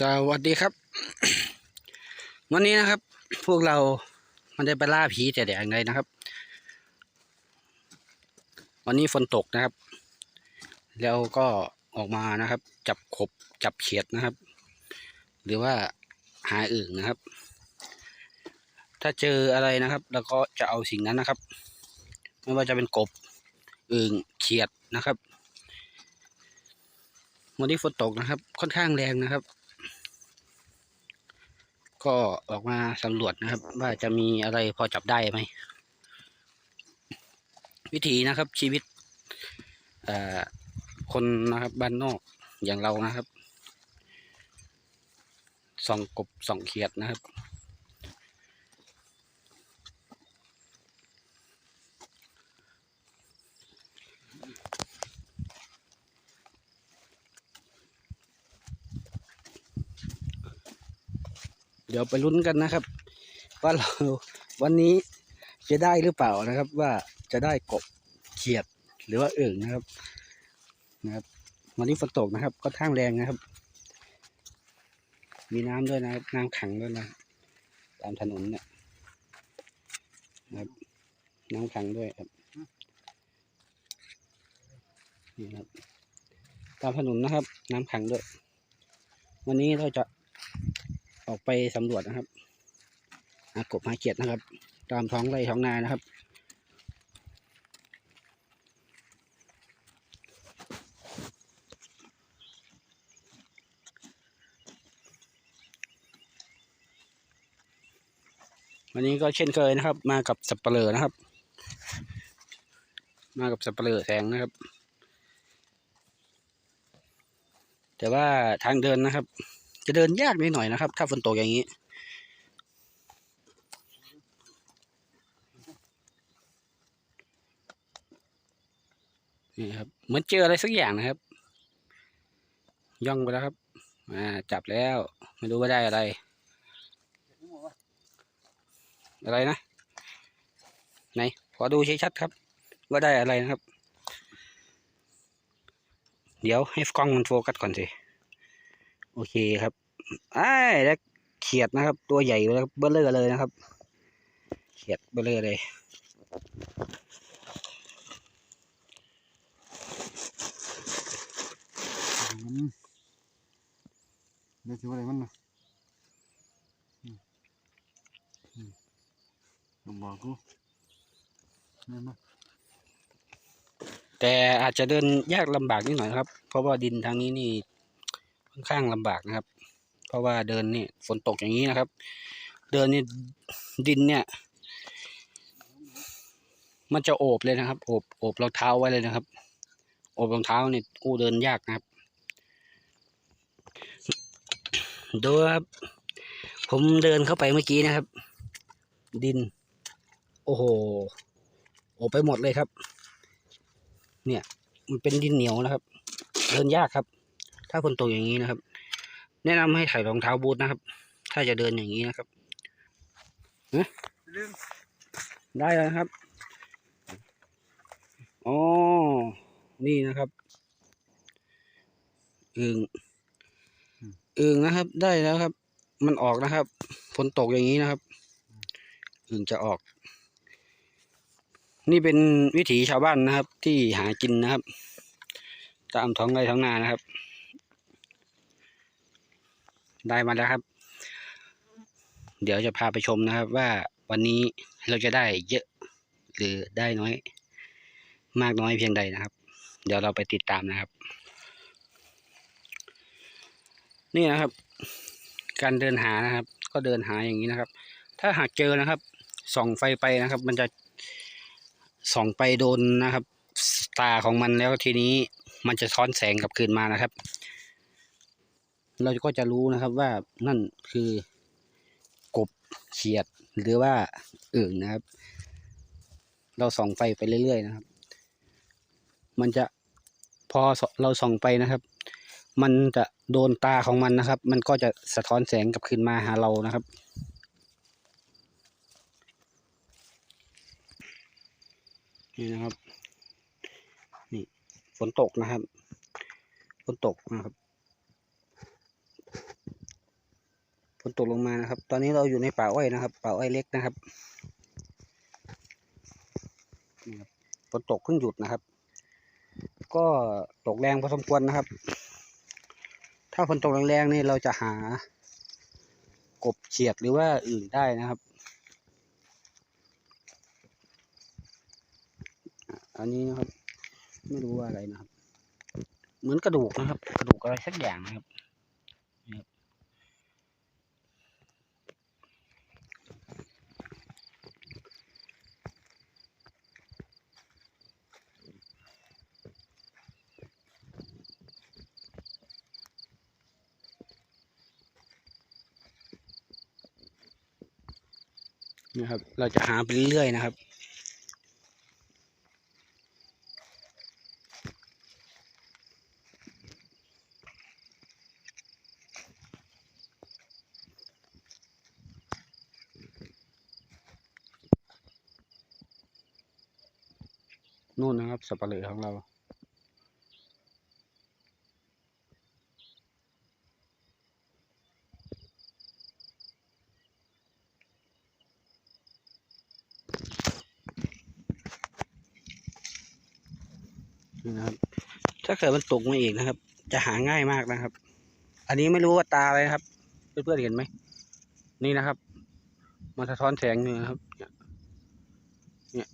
สวัสดีครับ วันนี้นะครับ พวกเรามันได้ไปล่าผีแต่แดงเลยนะครับ วันนี้ฝนตกนะครับ แล้วก็ออกมานะครับ จับขบจับเขียดนะครับ หรือว่าหาอื่นนะครับ ถ้าเจออะไรนะครับ แล้วก็จะเอาสิ่งนั้นนะครับ ไม่ว่าจะเป็นกบอื่นเขียดนะครับวันนี้ฝนตกนะครับ ค่อนข้างแรงนะครับ ก็ออกมาสำรวจนะครับ ว่าจะมีอะไรพอจับได้ไหม วิธีนะครับชีวิตคนนะครับบ้านนอกอย่างเรานะครับส่องกบส่องเขียดนะครับ ดี๋ยวไปลุ้นกันนะครับ ว่าเราวันนี้จะได้หรือเปล่านะครับ ว่าจะได้กบเขียดหรือว่าอึ่งนะครับนะครับวันนี้ฝนตกนะครับก็ข้างแรงนะครับ มีน้ำด้วยนะน้ำขังด้วยนะตามถนนเนี่ยนะครับน้ำขังด้วยครับนี่ครับ ตามถนนนะครับ น้ำขังด้วย วันนี้เราจะ ออกไปสำรวจนะครับหากบหาเขียดนะครับ ตามท้องไร่ท้องนานะครับ วันนี้ก็เช่นเคยนะครับ มากับสับเปลือนะครับ มากับสับเปลือแสงนะครับ แต่ว่าทางเดินนะครับ จะเดินยากนิดหน่อยนะครับ ถ้าฝนตกอย่างนี้ นี่ครับ เหมือนเจออะไรสักอย่างนะครับ ย่องไปแล้วครับอ่าจับแล้ว ไม่รู้ว่าได้อะไร อะไรนะ ไหน ขอดูชัดๆครับ ว่าได้อะไรนะครับ เดี๋ยวให้กล้องมันโฟกัสก่อนสิ โอเคครับไอ้ายแล้วเขียดนะครับ ตัวใหญ่เลยครับเบลเลอร์เลยนะครับ เขียดเบลเลอร์เลยอืมเดี๋ยวถืออะไรมันนะอืมอืมลองบอกกูนี่มาแต่อาจจะเดินยากลำบากนิดหน่อยนะครับ เพราะว่าดินทางนี้นี่ ค่อนข้างลำบากนะครับ เพราะว่าเดินนี่ฝนตกอย่างนี้นะครับ เดินนี่ดินเนี่ย มันจะโอบเลยนะครับ โอบโอบรองเท้าไว้เลยนะครับ โอบรองเท้านี่อู้เดินยากนะครับดูครับผมเดินเข้าไปเมื่อกี้นะครับ ดิน โอ้โหโอบไปหมดเลยครับ เนี่ย มันเป็นดินเหนียวนะครับ เดินยากครับ ถ้าฝนตกอย่างนี้นะครับ แนะนำให้ใส่รองเท้าบูทนะครับ ถ้าจะเดินอย่างนี้นะครับได้แล้วครับอ๋อนี่นะครับอึงอึงนะครับ ได้แล้วครับ มันออกนะครับฝนตกอย่างนี้นะครับอึงจะออก นี่เป็นวิถีชาวบ้านนะครับ ที่หากินนะครับ ตามท้องไร่ท้องนานะครับ ได้มาแล้วครับ เดี๋ยวจะพาไปชมนะครับ ว่าวันนี้เราจะได้เยอะหรือได้น้อย มากน้อยเพียงใดนะครับ เดี๋ยวเราไปติดตามนะครับ นี่นะครับ การเดินหานะครับ ก็เดินหาอย่างนี้นะครับ ถ้าหากเจอนะครับส่องไฟไปนะครับ มันจะส่องไปโดนนะครับ ตาของมันแล้วทีนี้มันจะซ้อนแสงกลับคืนมานะครับ เราก็จะรู้นะครับว่านั่นคือกบเขียดหรือว่าอื่นนะครับ เราส่องไฟไปเรื่อยๆนะครับ มันจะพอเราส่องไปนะครับ มันจะโดนตาของมันนะครับ มันก็จะสะท้อนแสงกลับคืนมาหาเรานะครับนี่นะครับ นี่ฝนตกนะครับ ฝนตกนะครับ ฝน ตกลงมานะครับ ตอนนี้เราอยู่ในป่าอ้อยนะครับ ป่าอ้อยเล็กนะครับนี่ครับฝนตกเพิ่งหยุดนะครับ ก็ตกแรงพอสมควรนะครับ ถ้าฝนตกแรงๆนี่เราจะหากบเฉียดหรือว่าอื่นได้นะครับ อันนี้นะครับ ไม่รู้ว่าอะไรนะครับ เหมือนกระดูกนะครับ กระดูกอะไรสักอย่างนะครับ นะครับ เราจะหาไปเรื่อยๆนะครับ นู่นนะครับสับปะเลอของเรา นี่นะครับ ถ้าเกิดมันตกมาอีกนะครับ จะหาง่ายมากนะครับ อันนี้ไม่รู้ว่าตาอะไรครับ เพื่อนๆเห็นไหมนี่นะครับ มันสะท้อนแสงนี่นะครับ เนี่ย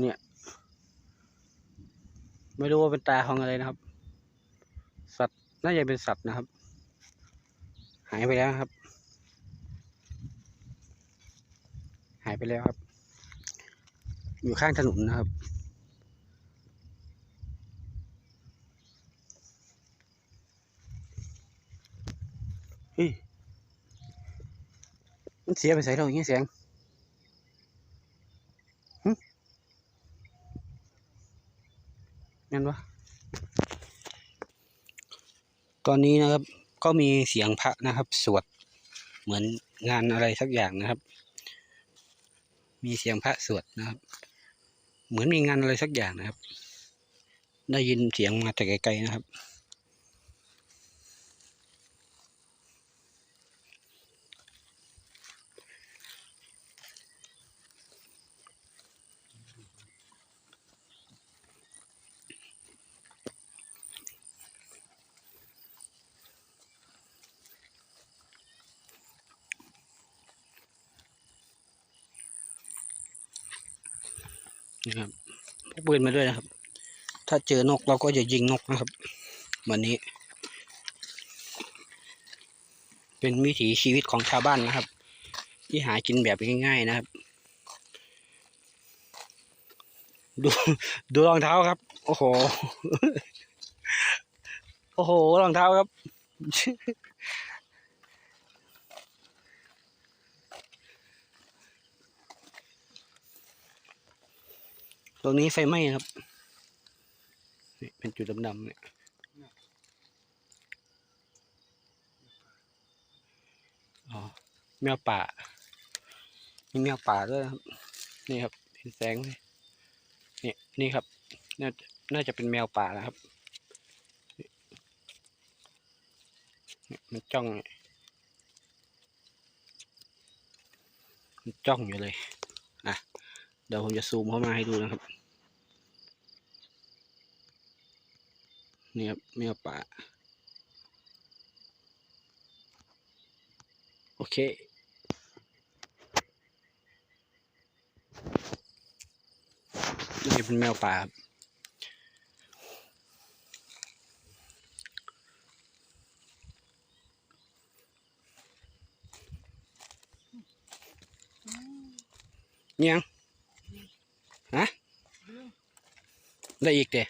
เนี่ย ไม่รู้ว่าเป็นตาของอะไรนะครับ สัตว์น่าจะเป็นสัตว์นะครับ หายไปแล้วครับ หายไปแล้วครับ อยู่ข้างถนนนะครับ เฮ้ย มันเสียไปใส่เราอย่างนี้เสียงหึงั้นวะตอนนี้นะครับ ก็มีเสียงพระนะครับ สวดเหมือนงานอะไรสักอย่างนะครับ มีเสียงพระสวดนะครับ เหมือนมีงานอะไรสักอย่างนะครับ ได้ยินเสียงมาแต่ไกลๆนะครับพก ปืนมาด้วยนะครับ ถ้าเจอนกเราก็จะยิงนกนะครับ วันนี้ เป็นวิถีชีวิตของชาวบ้านนะครับ ที่หากินแบบง่าย ๆนะครับ ดูดูรองเท้าครับ โอ้โห โอ้โหรองเท้าครับ ตรงนี้ไฟไหม้ครับนี่เป็นจุดดำๆเนี่ยอ๋อแมวป่ามีแมวป่าด้วยครับ นี่ครับเห็นแสงไหมนี่นี่ครับน่าจะน่าจะเป็นแมวป่านะครับนี่นี่มันจ้องเนี่ยมันจ้องอยู่เลย อะ เดี๋ยวผมจะซูมเข้ามาให้ดูนะครับ นี่ครับแมวป่า โอเคนี่เป็นแมวป่าครับยังฮะได้อีกเด้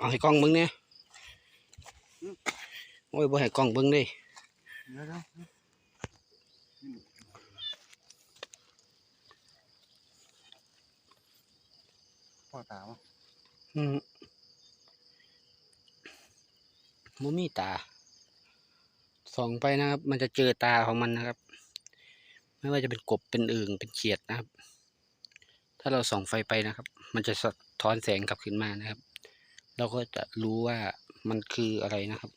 เอาให้กล้องเบิ้งเนี่ยโอ้ยบ่ให้กล้องเบิ้งเดิเดี๋ยวเดี๋ยวพ่อตาวะอืมบ่มีตา ส่องไปนะครับ มันจะเจอตาของมันนะครับ ไม่ว่าจะเป็นกบ เป็นอึ่งเป็นเขียดนะครับ ถ้าเราส่องไฟไปนะครับ มันจะสะท้อนแสงกลับขึ้นมานะครับ เราก็จะรู้ว่ามันคืออะไรนะครับ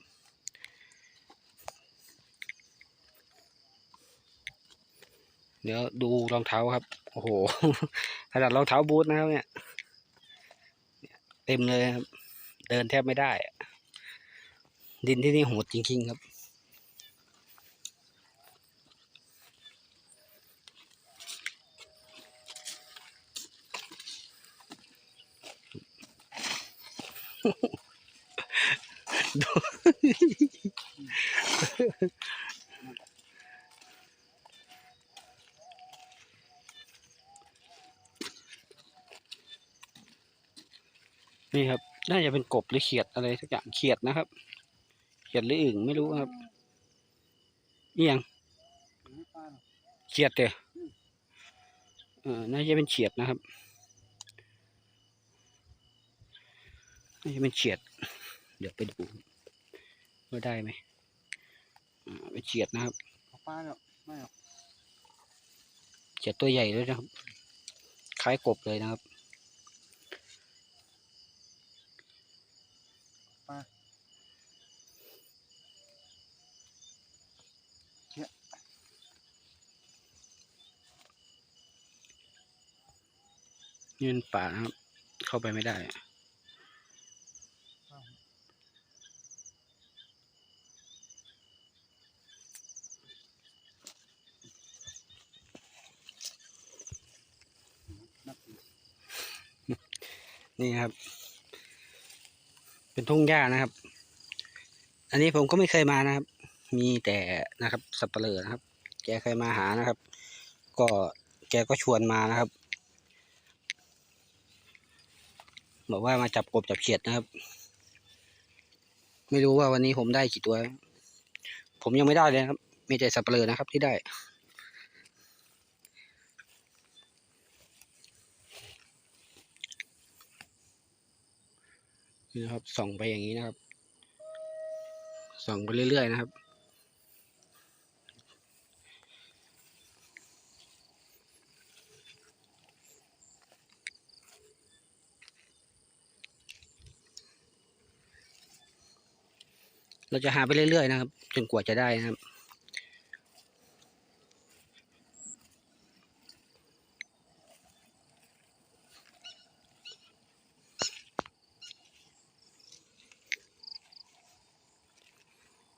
เดี๋ยวดูรองเท้าครับ โอ้โหขนาดรองเท้าบูทนะครับเนี่ยเต็มเลยครับ เดินแทบไม่ได้ ดินที่นี่โหดจริงๆครับ นี่ครับ น่าจะเป็นกบหรือเขียดอะไรสักอย่างเขียดนะครับ เขียดหรืออึ่งไม่รู้ครับเอียงไม่ปลาหรอกเขียดเด้อเออน่าจะเป็นเขียดนะครับ น่าจะเป็นเขียด เดี๋ยวไปดูว่าได้ไหมอ่าเป็นเขียดนะครับเอาปลาแล้วไม่หรอกเขียดตัวใหญ่ด้วยนะครับ คล้ายกบเลยนะครับนี่เป็นป่านะครับ เข้าไปไม่ได้อะ นับอยู่ นี่ครับ เป็นทุ่งหญ้านะครับ อันนี้ผมก็ไม่เคยมานะครับ มีแต่นะครับ สับเปลือนะครับ แกเคยมาหานะครับ ก็แกก็ชวนมานะครับ บอกว่ามาจับกบจับเขียดนะครับ ไม่รู้ว่าวันนี้ผมได้กี่ตัว ผมยังไม่ได้เลยครับ มีแต่สับเปลือนะครับที่ได้ นี่นะครับ ส่องไปอย่างนี้นะครับ ส่องไปเรื่อยๆนะครับ เราจะหาไปเรื่อยๆนะครับ จนกว่าจะได้นะครับ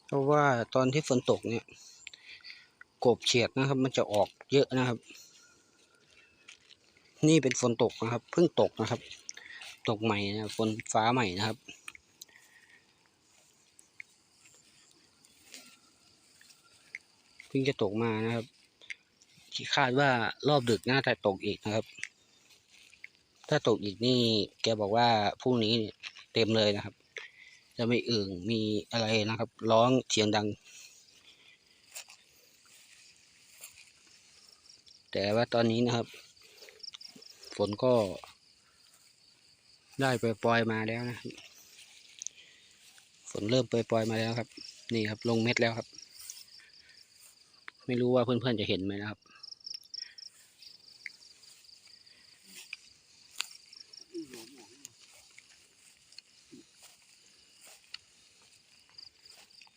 เพราะว่าตอนที่ฝนตกเนี่ย กบเฉียดนะครับ มันจะออกเยอะนะครับ นี่เป็นฝนตกนะครับ เพิ่งตกนะครับ ตกใหม่นะฝนฟ้าใหม่นะครับเพิ่งจะตกมานะครับที่คาดว่ารอบดึกน่าจะตกอีกนะครับ ถ้าตกอีกนี่แกบอกว่าพรุ่งนี้เต็มเลยนะครับ จะไม่อึ่งมีอะไรนะครับ ร้องเสียงดัง แต่ว่าตอนนี้นะครับ ฝนก็ ได้ปล่อยๆมาแล้วนะ ฝนเริ่มปล่อยๆมาแล้วครับ นี่ครับลงเม็ดแล้วครับ ไม่รู้ว่าเพื่อนๆจะเห็นไหมนะครับ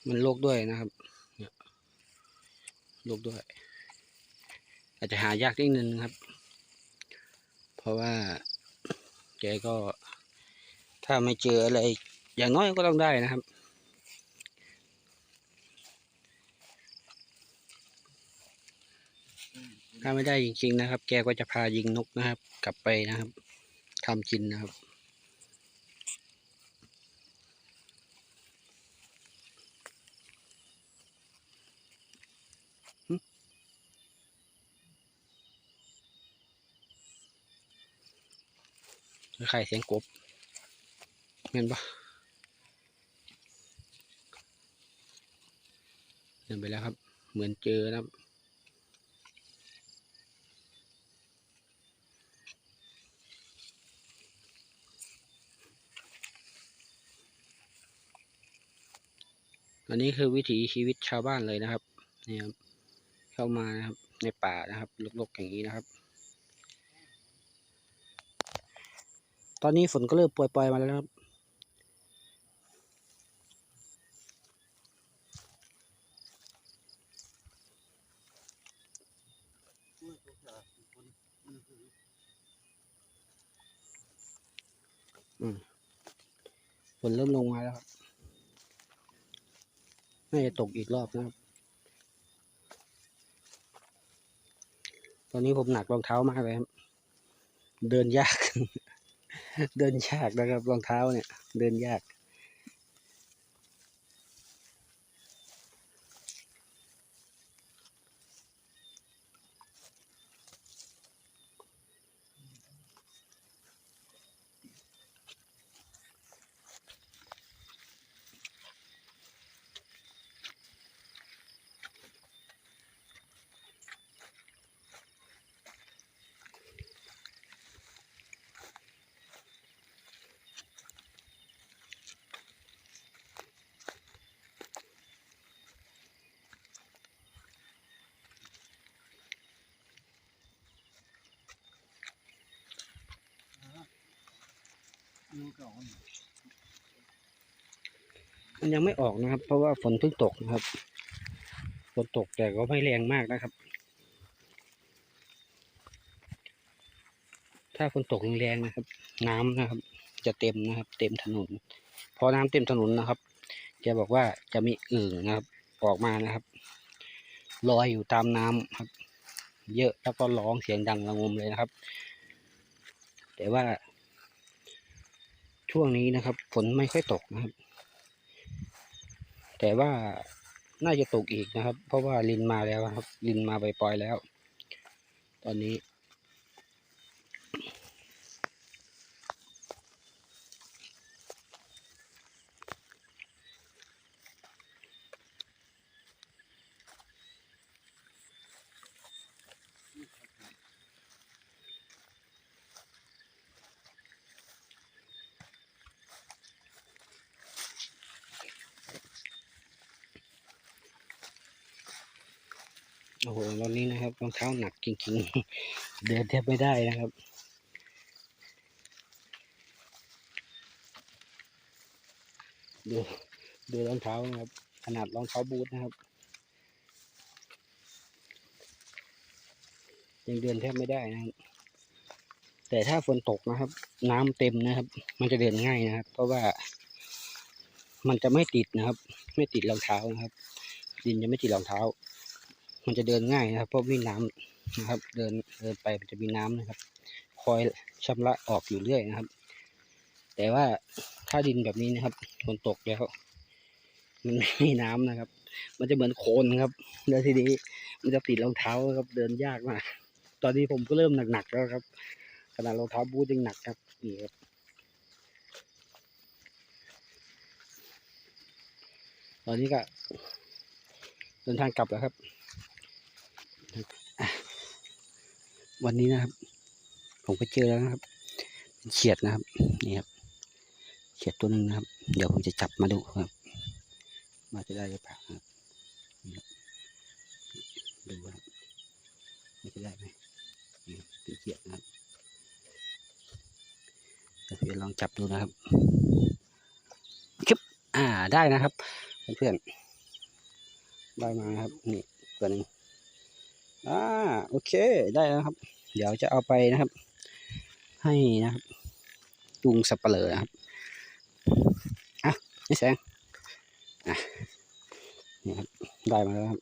มันโรคด้วยนะครับเนี่ยโรคด้วย อาจจะหายากนิดนึงครับ เพราะว่าแกก็ ถ้าไม่เจออะไร อย่างน้อยก็ต้องได้นะครับถ้าไม่ได้จริงๆนะครับ แกก็จะพายิงนกนะครับ กลับไปนะครับทำกินนะครับ คล้ายๆเสียงกบเห็นปะเดินไปแล้วครับ เหมือนเจอนะครับอันนี้คือวิถีชีวิตชาวบ้านเลยนะครับนี่ครับเข้ามานะครับในป่านะครับลกๆอย่างนี้นะครับ ตอนนี้ฝนก็เริ่มปล่อยๆมาแล้วครับฝนเริ่มลงมาแล้วครับ น่าจะตกอีกรอบนะครับ ตอนนี้ผมหนักรองเท้ามากเลยครับ เดินยาก เดินยากนะครับรองเท้าเนี่ย เดินยาก มันยังไม่ออกนะครับ เพราะว่าฝนเพิ่งตกนะครับ ฝนตกแต่ก็ไม่แรงมากนะครับ ถ้าฝนตกแรงนะครับ น้ำนะครับ จะเต็มนะครับ เต็มถนน พอน้ำเต็มถนนนะครับแกบอกว่าจะมีอึ่งนะครับ ออกมานะครับลอยอยู่ตามน้ำครับ เยอะแล้วก็ร้องเสียงดังระงมเลยนะครับ แต่ว่า ช่วงนี้นะครับ ฝนไม่ค่อยตกนะครับ แต่ว่าน่าจะตกอีกนะครับ เพราะว่าลินมาแล้วครับ ลินมาปล่อยๆแล้ว ตอนนี้ โอ้โหตอนนี้นะครับรอง เท้าหนักจริงๆ เดินแทบไม่ได้นะครับดูดูรองเท้านะครับ ขนาดรองเท้าบูทนะครับ ยังเดินแทบไม่ได้นะครับ แต่ถ้าฝนตกนะครับ น้ำเต็มนะครับ มันจะเดินง่ายนะครับ เพราะว่า มันจะไม่ติดนะครับ ไม่ติดรองเท้านะครับ ดินจะไม่ติดรองเท้า มันจะเดินง่ายนะครับ เพราะมีน้ำนะครับ เดินเดินไปมันจะมีน้ำนะครับ คอยชำระออกอยู่เรื่อยนะครับ แต่ว่าถ้าดินแบบนี้นะครับฝนตกแล้ว มันไม่มีน้ำนะครับ มันจะเหมือนโคลนครับแล้วทีนี้มันจะติดรองเท้าครับ เดินยากมากตอนนี้ผมก็เริ่มหนักๆแล้วครับขนาดรองเท้าบูทยังหนักครับนี่ครับตอนนี้ก็เดินทางกลับแล้วครับ วันนี้นะครับ ผมไปเจอแล้วนะครับเป็นเขียดนะครับนี่ครับเขียดตัวหนึ่งนะครับ เดี๋ยวผมจะจับมาดูครับว่าจะได้หรือเปล่าครับนี่ครับดูครับว่าจะได้ไหมนี่เป็นเขียดนะครับเดี๋ยวลองจับดูนะครับคลิปอ่าได้นะครับเพื่อนๆได้มาครับนี่ตัวหนึ่ง อ่าโอเคได้แล้วครับ เดี๋ยวจะเอาไปนะครับ ให้นะครับจุงสับเปลือนะครับอะนี่แสงอะนี่ครับได้มาแล้วครับ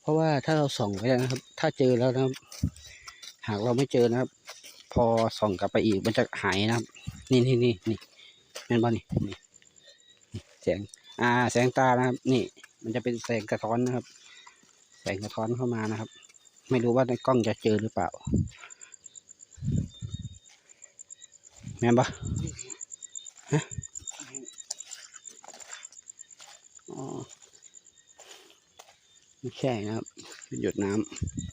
เพราะว่าถ้าเราส่องไปแล้วนะครับ ถ้าเจอแล้วนะครับ หากเราไม่เจอนะครับ พอส่องกลับไปอีกมันจะหายนะครับ นี่นี่นี่นี่แม่นบ่นี่นี่นี่แสง อ่า แสงตานะครับ นี่ มันจะเป็นแสงกระท้อนนะครับ แสงกระท้อนเข้ามานะครับ ไม่รู้ว่าในกล้องจะเจอหรือเปล่า แม่นปะฮะอ๋อไม่ใช่นะครับเป็นหยดน้ำ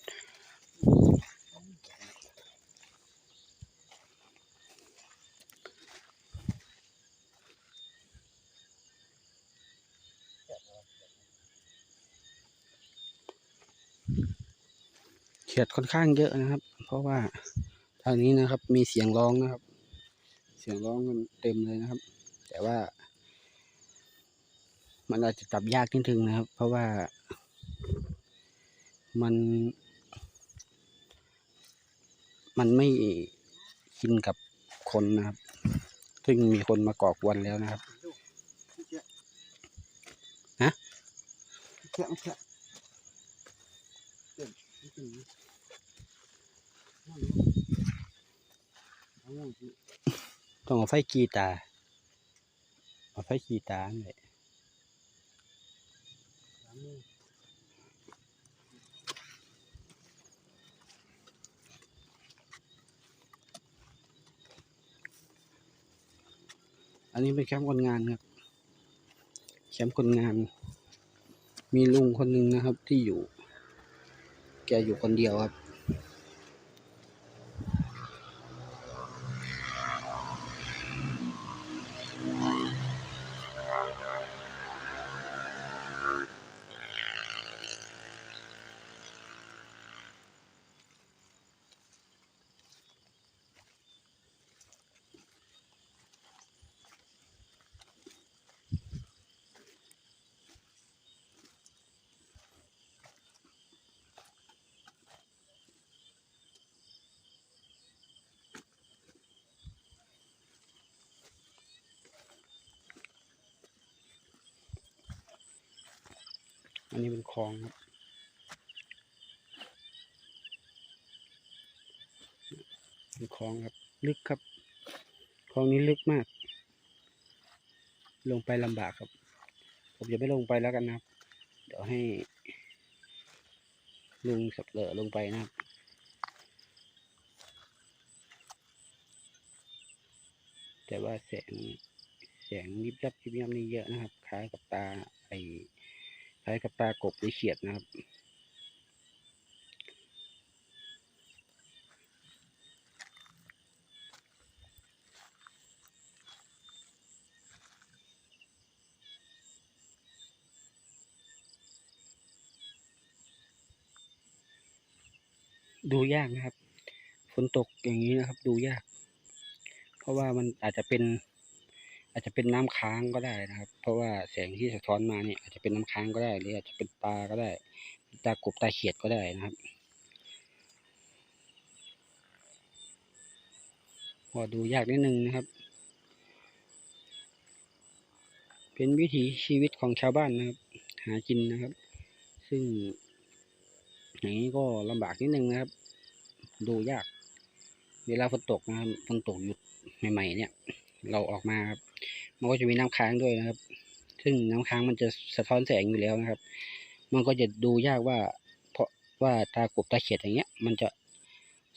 เขียดค่อนข้างเยอะนะครับ เพราะว่าทางนี้นะครับมีเสียงร้องนะครับ เสียงร้องกันเต็มเลยนะครับ แต่ว่า มันอาจจะจับยากนิดนึงนะครับ เพราะว่ามัน มันไม่ชินกับคนนะครับ ซึ่งมีคนมาก่อกวนแล้วนะครับฮะแค่แค่เต็มเต้องเอาไฟกีตาเอาไฟกีตาเนี่ยสามมืออันนี้เป็นแคมป์คนงานครับ แคมป์คนงาน มีลุงคนหนึ่งนะครับที่อยู่ แกอยู่คนเดียวครับ นนี้เป็นคลองครับ เป็นคลองครับ ลึกครับ คลองนี้ลึกมาก ลงไปลำบากครับ ผมจะไม่ลงไปแล้วกันนะครับ เดี๋ยวให้ ลุงสับเหลอลงไปนะครับแต่ว่าแสงแสงยิบยับยิบยับนี่เยอะนะครับ คล้ายกับตาไอ คล้กับตากบหรือเขียดนะครับ ดูยากนะครับ ฝนตกอย่างนี้นะครับ ดูยาก เพราะว่ามันอาจจะเป็น อาจจะเป็นน้ำค้างก็ได้นะครับ เพราะว่าแสงที่สะท้อนมาเนี่ยอาจจะเป็นน้ำค้างก็ได้หรืออาจจะเป็นปลาก็ได้ตากบตาเขียดก็ได้นะครับพอดูยากนิดนึงนะครับ เป็นวิถีชีวิตของชาวบ้านนะครับ หากินนะครับ ซึ่งอย่างนี้ก็ลำบากนิดนึงนะครับ ดูยาก เวลาฝนตกนะครับฝนตกหยุดใหม่ ๆ เนี่ย เราออกมาครับ มันก็จะมีน้ำค้างด้วยนะครับ ซึ่งน้ำค้างมันจะสะท้อนแสงอยู่แล้วนะครับ มันก็จะดูยากว่า เพราะว่าตากบตาเขียดอย่างเงี้ย มันจะ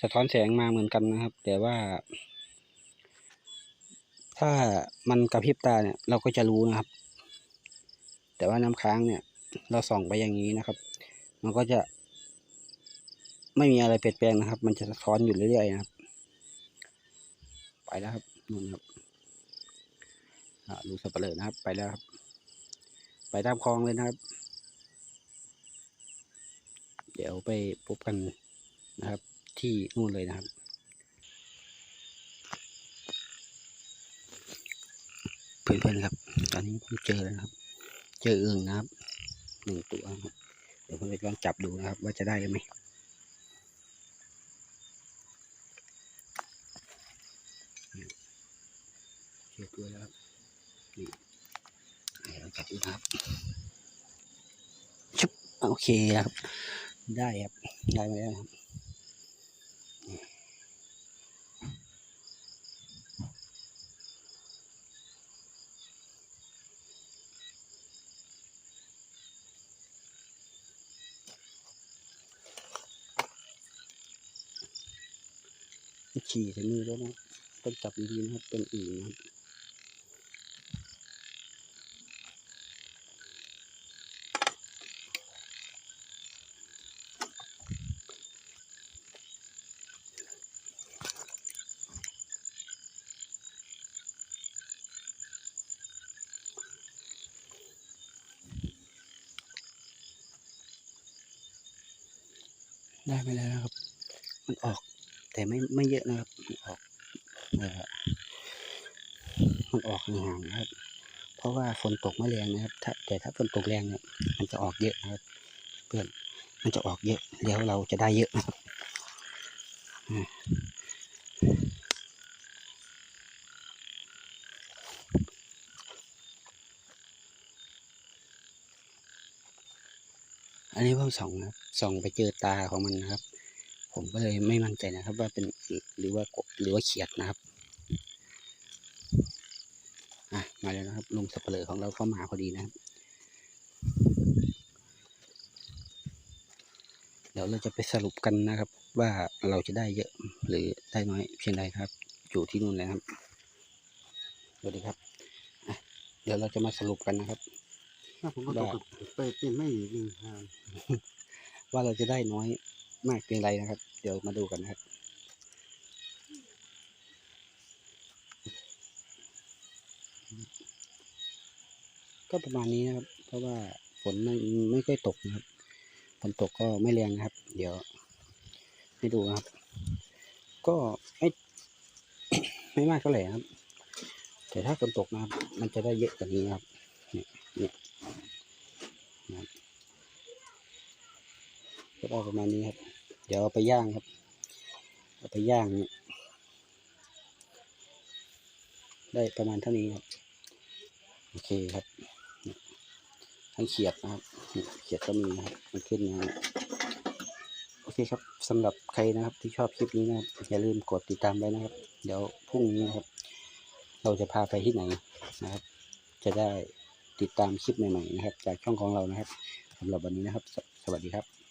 สะท้อนแสงมาเหมือนกันนะครับ แต่ว่า ถ้ามันกระพริบตาเนี่ย เราก็จะรู้นะครับ แต่ว่าน้ำค้างเนี่ย เราส่องไปอย่างนี้นะครับ มันก็จะ ไม่มีอะไรเปลี่ยนแปลงนะครับ มันจะสะท้อนอยู่เรื่อยๆนะครับ ไปแล้วครับนู่นครับ ลุงสับเปลือนะครับ ไปแล้วครับ ไปตามคลองเลยนะครับ เดี๋ยวไปพบกันนะครับ ที่นู่นเลยนะครับเพื่อนๆครับ ตอนนี้ผมเจอแล้วนะครับ เจออึ่งนะครับหนึ่งตัวครับ เดี๋ยวผมจะลองจับดูนะครับ ว่าจะได้ไหม เชือกด้วยนะครับ นี่เดี๋ยวเราจับดูนะครับชุบโอ เคครับ ได้ครับได้มาแล้วครับนี่ฉี่ใส่มือแล้วนะต้องจับดีๆนะครับเป็นอื่นนะครับ ได้ไปแล้วนะครับ มันออก แต่ไม่ไม่เยอะนะครับ มันออกเอ่อมันออกห่างๆนะครับ พ เพราะว่าฝนต กไม่แรงนะครับแต่ถ้าฝนตกแรงเนี่ยมันจะออกเยอะนะครับ เพื่อนมันจะออกเยอะแล้วเราจะได้เยอะนะครับอันนี้ผมส่องนะครับส่องไปเจอตาของมันนะครับ ผมก็เลยไม่มั่นใจนะครับ ว่าเป็นหรือว่ากบหรือว่าเขียดนะครับ อะมา แล้วนะครับลุงสับเปลือของเราเข้ามาพอดีนะครับ เดี๋ยวเราจะไปสรุปกันนะครับ ว่าเราจะได้เยอะหรือได้น้อยเพียงใดครับ อยู่ที่นู่นเลยครับสวัสดีครับอะเดี๋ยวเราจะมาสรุปกันนะครับถ้าผมก็ตกกับไปเป็นไม่อีกหนึ่งทางว่าเราจะได้น้อยมากเพียงใดนะครับ เดี๋ยวมาดูกันนะครับ ก็ประมาณนี้นะครับ เพราะว่าฝนไม่ไม่ค่อยตกนะครับฝนตกก็ไม่แรงนะครับ เดี๋ยวให้ดูนะครับ ก็ไม่ไม่มากเท่าไหร่ครับ แต่ถ้าฝนตกนะครับ มันจะได้เยอะกว่านี้ครับเนี่ยเนี่ยนะครับก็ได้ประมาณนี้ครับ เดี๋ยวไปย่างครับเอาไปย่างเนี่ยได้ประมาณเท่านี้ครับ โอเคครับ ทั้งเขียดนะครับเขียดก็มีนะครับมันขึ้นมาโอเคครับสำหรับใครนะครับที่ชอบคลิปนี้นะครับอย่าลืมกดติดตามไว้นะครับ เดี๋ยวพรุ่งนี้นะครับ เราจะพาไปที่ไหนนะครับ จะได้ติดตามคลิปใหม่ๆนะครับ จากช่องของเรานะครับสำหรับวันนี้นะครับสสวัสดีครับ